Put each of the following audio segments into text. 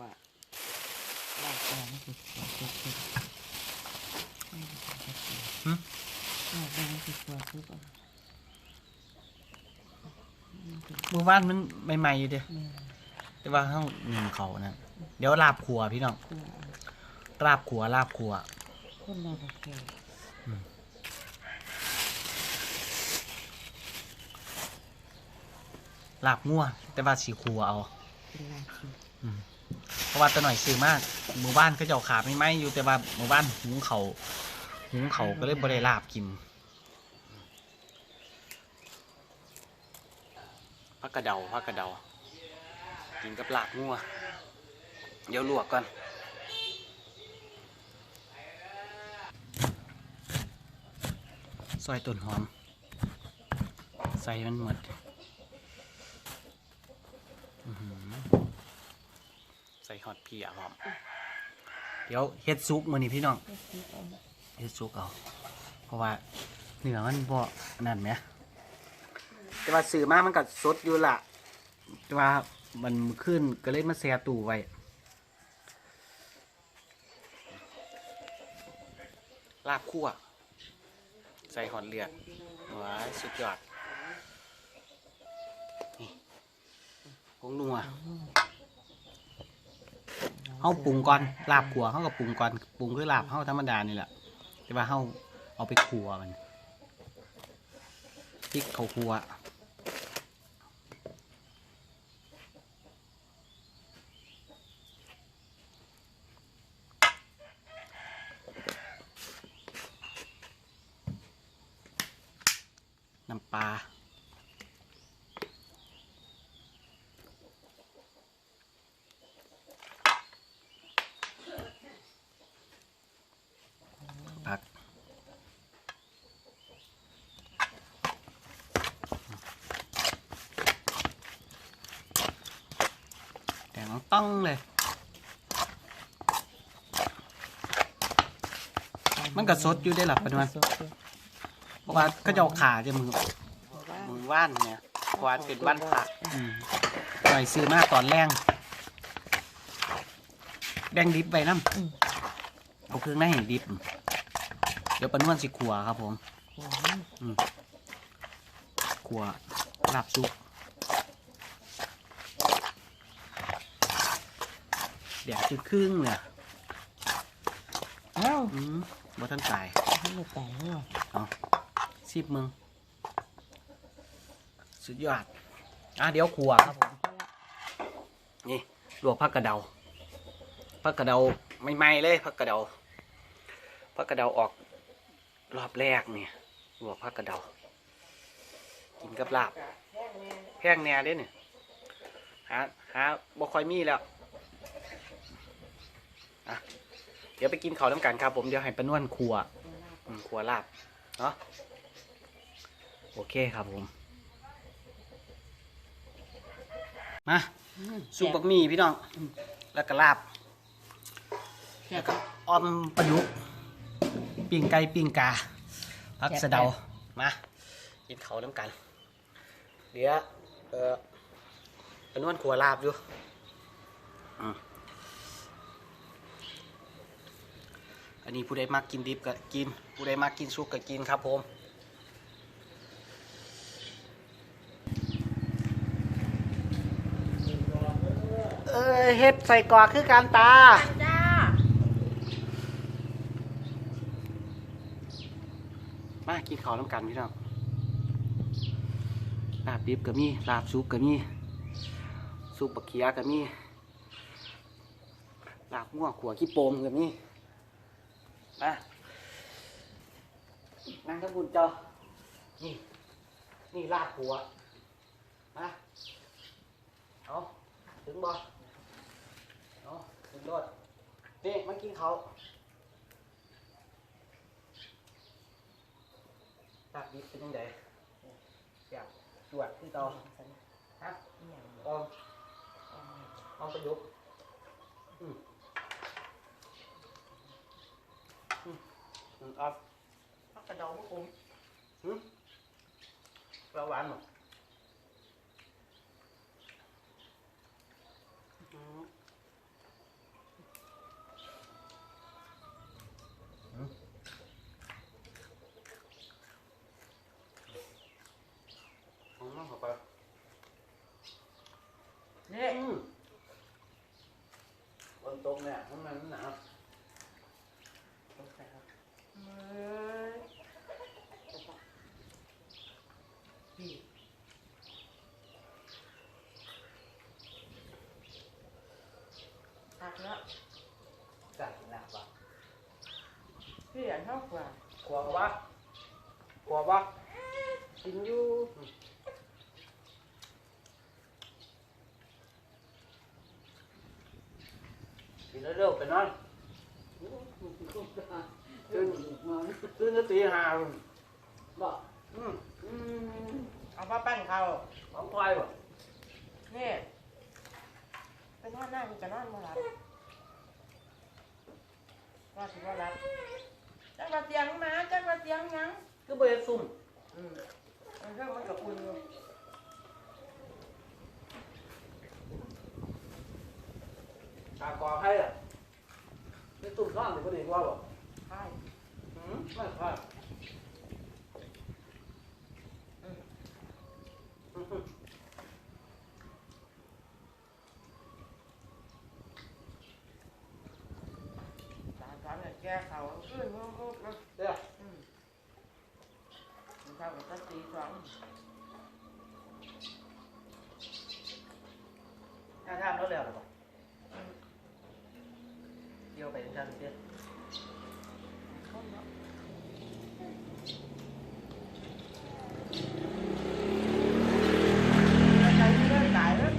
ว่าลากยางไม่ติดหัวติดติดไม่ติดติดติดหึลากยางติดหัวติดอะมันติดมือว่านมันใหม่ๆอยู่เด้แม่แต่ว่าห้องหนึ่งเขานะเดี๋ยวลาบขัวพี่น้องตัวลาบขัวลาบขัวคนเราก็แก่ลาบงัวแต่ว่าสีขัวเอา เพราะว่าตัวหน่อยซื้อมากหมู่บ้านก็จะเอาขาไม่ไหมอยู่แต่ว่าหมู่บ้านหุงเขาหุงเขาก็เลยบ่ได้ลาบกินพักกระเดาพักกระเดา กินกับลาบงัวเดี๋ยวลวกก่อนซอยต้นหอม ใส่มันหมดอื้อหือ ใส่ฮอต พี่อะพร้อมเดี๋ยวเฮ็ดซุปมื้อนี้พี่น้องเฮ็ดซุปเอาเพราะว่าเนื้อมันบ่นั่นแหมแต่ว่าซื้อมากมันก็สดอยู่ล่ะแต่ว่ามันขึ้นก็เลยมาแช่ตู้ไว้ลาบคั่ว ใส่หอดเลือดว้าสุดยอด นี่ผงนัว เฮาปรุงก่อนลาบขัวเฮาก็ปรุงก่อนปรุงคือลาบเฮาธรรมดานี่แหละแต่ว่าเฮาเอาไปขัวมันพริกเขาขัวน้ำปลา องเลย มันก็สดอยู่ได้หลับปะนวลสดอยู่เพราะว่าก็จะเอาขาจะมือมือว่านเนี่ยเพราะว่าเป็นว่านผักอืมปล่อยซื้อมาตอนแรงแบ่งดิบไปน้ำเอาเครื่องในให้ดิบ เดี๋ยวปนวนสิขัวครับผมขัวหลาบซุป เดี๋ยวจุดครึ่งเนี่ยเอ้าอืมบ่ทันตายให้หมดแต่หัวสิบมึง สุดยอด อะเดี๋ยวขัวครับผม นี่ลวกผักกระเดาผักกระเดาไม่ไหม้ๆเลยผักกระเดาผักกระเดาออกรอบแรกเนี่ยลวกผักกระเดา กินกับลาบแห้งแน่เด้เนี่ยหาหาบ่ค่อยมีแล้ว อะเดี๋ยวไปกินข้าวน้ำกันครับ ผมเดี๋ยวให้ปนวนครัวครัวลาบเนาะโอเคครับผม มาซุปบักมี่พี่น้อง แล้วก็ลาบแล้วก็ออมปลาดุกปิ้งไก่ปิ้งกาพักสะเดามากินเขาวน้ำกัน เดี๋ยวเออเป็นวันขัวลาบอยู่อืม อันนี้ผู้ใดมักกินดิบก็กิน ผู้ใดมักกินซุปก็กินครับผมเออเฮ็ดใส่กรอกคือการตา จ้ามากินข้าวน้ำกันพี่น้องลาบดิบก็มีลาบซุปก็มีซุปบักเขียก็มีลาบง่วขัวขี้โปมก็มี มานั่งทับุญเจ้านี่ นี่ลาบหัวมาเอาถึงบ่เอาถึงรถนี่มากินเขาวลาบดิบเป็นยังไงอยากจวดที่เตาฮะลองลองประยุกต์ อืมออฟผักกระดองมะขมหึเปรี้วหวานหมดอืมอืมเข้าไปนี่อืมบนตรงเนี่ยมันมันหนา หักแล้วกัดหนักปะพี่อันเท่ากว่ากลัวปะกลัวปะกินอยู่กินแล้วเร็วไปนอน ตื่นตื่นจะตีห้าบอกอืมอืมเอาผ้าปั้นเขาน้องไฟบ่นี่ไปนอนหน้าคุณจะนอนมาหลับว่าถือว่ารับจังมาเตียงมาจังมาเตียงยังคือเบซุ่มอืมมันเรื่องมันกับคุณอยู่ตากอให้อะไม่ตุ่มนอนหรือไม่ดีกว่าบ่ใช่อืมไม่ค่อยอืมสามสามเนี่ยแก้เขาขึ้นมุกมุกแล้วเดี๋ยวอืมมันเท่าบตั้ง ตีสองถ้าทำแล้วแล้วหรือเปล่าเดี๋ยวไปทางเตี้ย คนเนาะตะไคร้ไม่ได้หลายเลย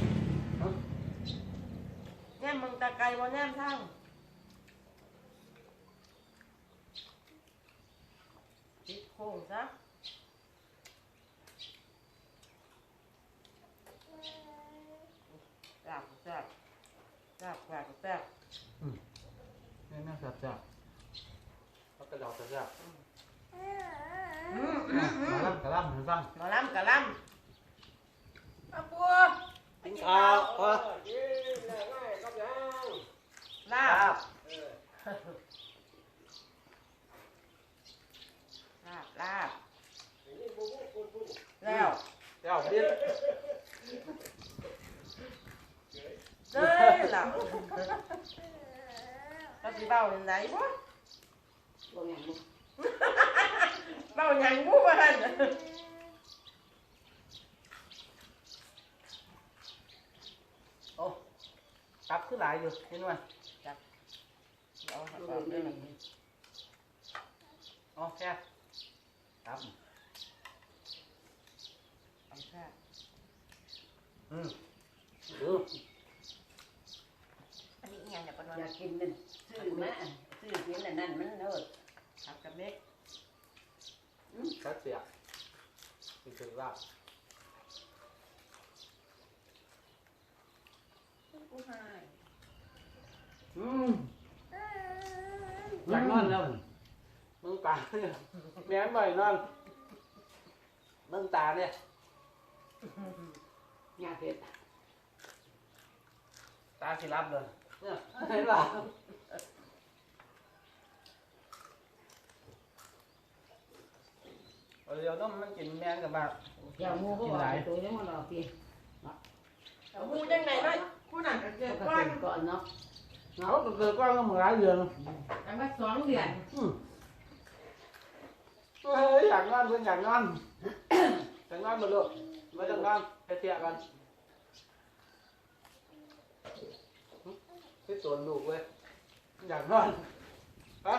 แนมมึงตะไคร้ บ่แนมทางติดโค้งซะแซ่บแซ่บแซ่บแซ่บแซ่บนี่น่าจับจับแล้วก็ดอกจับจับอืมอืมอืมามล่ำกระล่ำให้ฟังหมอลำกะลำอาปัวกินข้าวเออ ลาครับบลาบลาบแล้วเดี๋ยวเดี๋ยวเด้ยหลับเราสิเบาอย่างไหนวะบ่แม่นบ่เบาอย่างกูบ้าน โอ้ ตับคือหลายอยู่เห็นไหมเอาบ่เอาแม่เด้นออ๋อแค่ตับเอาแค่อืมดูอันนี้อีหยังเนี่ยปะนวลอยากกินมันซื้อมาซื้อกินอันนั้นมันเด้อผักกับเม็ดชัดเสียนี่คือลาบ กูหาย อืมอยากนอนแล้วมึงตาเนี่ยแม่นบ่อยนอนมึงตาเนี่ยยาเผ็ดตาสิรับเลยเนี่ยเห็นป่ะเอาเดี๋ยวต้องมันกินแมงกับแบบอย่าหมูก็ว่าตัวยังมันออกพี่เอาหูจังไหนเนาะ ผู้นั่นก็เกิดก็ก้อนเป็นก่อนเนาะเขาก็เกิดก้อนก็เหมือนหลายเดือนอันว่าสองเดือนอืมเฮ้ยอยากนอนเพื่อนอยากนอนอยากนอนมาลูกมาจังนอนไปเที่ยกันที่สวนลูกเว้ยอยากนอนฮะ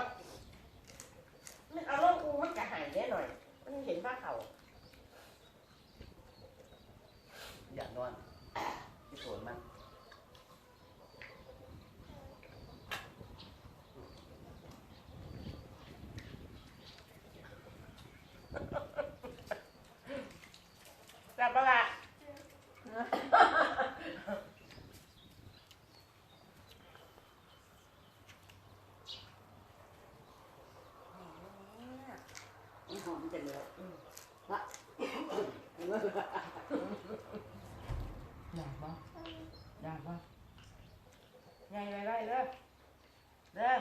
มันเอาลงกูมันจะหายแน่หน่อย มันเห็นว่าเขาอยากนอนที่สวนมัน จับปะละเนี่ย มันเลยอืมฮะอยากปะอยากปะใหญ่ไวไวเด้อเด้อ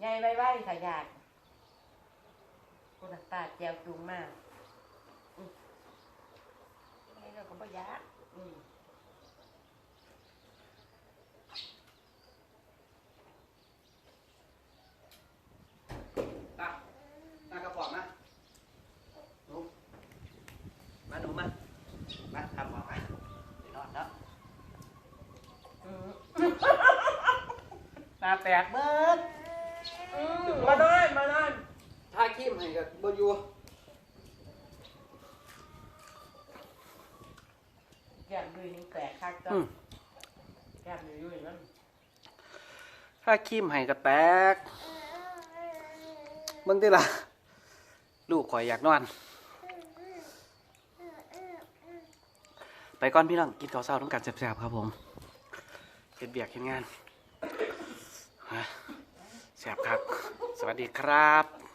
ใหญ่ไวไว้ถ้าอยากกูน่ะตาแจวจุงมากอืมใหญ่เราก็บ่ยากอืม มา หนูมามาทำออกมาไปนอนแล้วอืมตาแตกเบิดอืมมานอนมานอนถ้าขี้มให้กับบอยูแก้มดุยนี่แตกคักจ้ะอืมแก้มดุยดุยนั่นถ้าขี้มให้ก็แตกเบิ่งติล่ะลูกข่อยอยากนอน ไปก่อนพี่น้องกินข้าวเช้าต้องการแซ่บๆครับผมเป็นเบียกเห็นงานฮะแซ่บครับ สวัสดีครับ